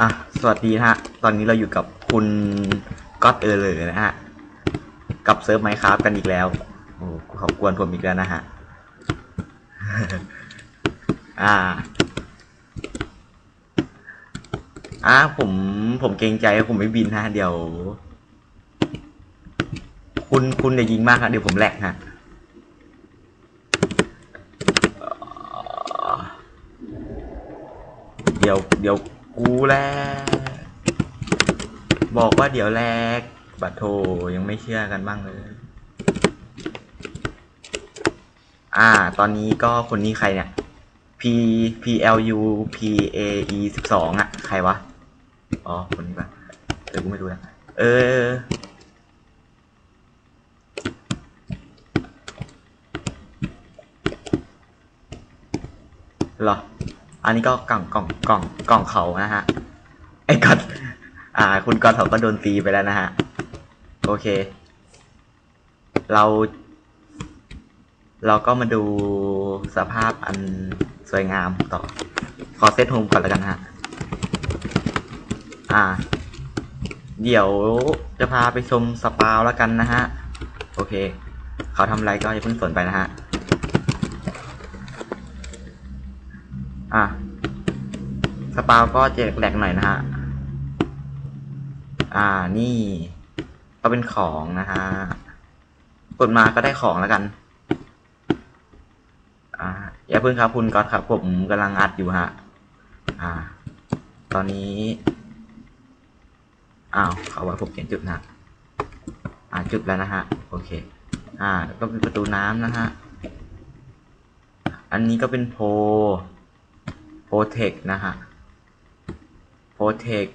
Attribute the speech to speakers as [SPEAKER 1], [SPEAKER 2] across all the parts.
[SPEAKER 1] อะ สวัสดีนะฮะ ตอนนี้เราอยู่กับคุณก๊อตเออเลยนะฮะ กับเซิร์ฟไมค์คราฟกันอีกแล้ว โอ้เขากวนผมอีกแล้วนะฮะ อ่า อ่าผม ผมเกรงใจผมไม่บินฮะ เดี๋ยว คุณคุณอย่ายิงมากครับเดี๋ยวผมแหลกฮะเดี๋ยวเดี๋ยว กูแลกบอกว่าเดี๋ยวแลกบัตรโทยังไม่เชื่อกันบ้างเลย อ่า ตอนนี้ก็คนนี้ใครเนี่ย P P L U P A E สิบสองอะ ใครวะ อ๋อ คนนี้ปะเออ กูไม่รู้นะ เออเหรอ อันนี้ก็กล่องกล่องกล่องกล่องเขานะฮะ ไอ้กัดอ่า คุณกอนเขาก็โดนตีไปแล้วนะฮะ โอเค เรา เราก็มาดูสภาพอันสวยงามต่อ ขอเซตโฮมก่อนแล้วกันฮะ อ่า เดี๋ยวจะพาไปชมสปาวแล้วกันนะฮะ โอเค เขาทำอะไรก็อย่าเพิ่งสนไปนะฮะ อะ สปาวก็จะแหลกๆหน่อยนะฮะ อ่านี่ก็เป็นของนะฮะ กดมาก็ได้ของแล้วกัน อ่าอย่าเพิ่งครับคุณก๊อตครับผมกำลังอัดอยู่ฮะ อ่า ตอนนี้ อ้าวเขาว่าผมเขียนจุดนะอ่าจุดแล้วนะฮะ โอเค อ่า ก็เป็นประตูน้ำนะฮะ อันนี้ก็เป็นโพโปรเทคนะฮะ โปรเทค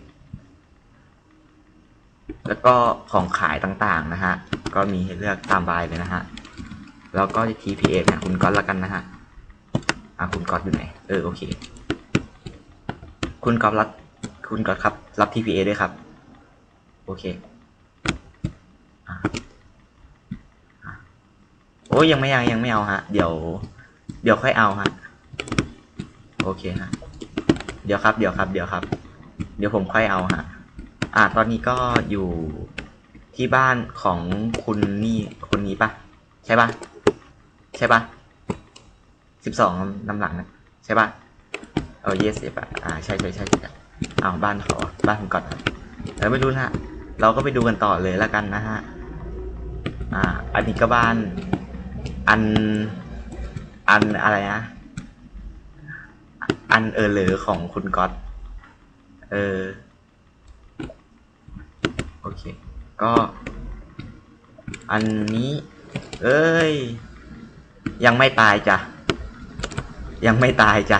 [SPEAKER 1] แล้วก็ของขายต่างๆนะฮะ ก็มีให้เลือกตามบายเลยนะฮะ แล้วก็ TPA นะคุณก๊อตละกันนะฮะ อะคุณก๊อตอยู่ไหน เออโอเค คุณก๊อตรับ คุณก๊อตครับ รับ TPA ด้วยครับ โอเคอะโอ้ยยังไม่ยังยังไม่เอาฮะ เดี๋ยว เดี๋ยวค่อยเอาฮะ โอเคฮะ เดี๋ยวครับ เดี๋ยวครับ เดี๋ยวครับ เดี๋ยวผมค่อยเอาฮะ อ่า ตอนนี้ก็อยู่ที่บ้านของคุณนี่คนนี้ปะใช่ปะใช่ปะสิบสองน้ำหลังนะใช่ปะเออเยสปะอ่าใช่ใช่ใช่ใช่อ้าวบ้านเขาบ้านผมก่อนนะแต่ไม่รู้นะเราก็ไปดูกันต่อเลยล้วกันนะฮะอ่า อันนี้ก็บ้าน อัน อันอะไรนะอันเออเหลอของคุณก๊อต เออ โอเค ก็ อันนี้ เอ้ย ยังไม่ตายจ้ะ ยังไม่ตายจ้ะ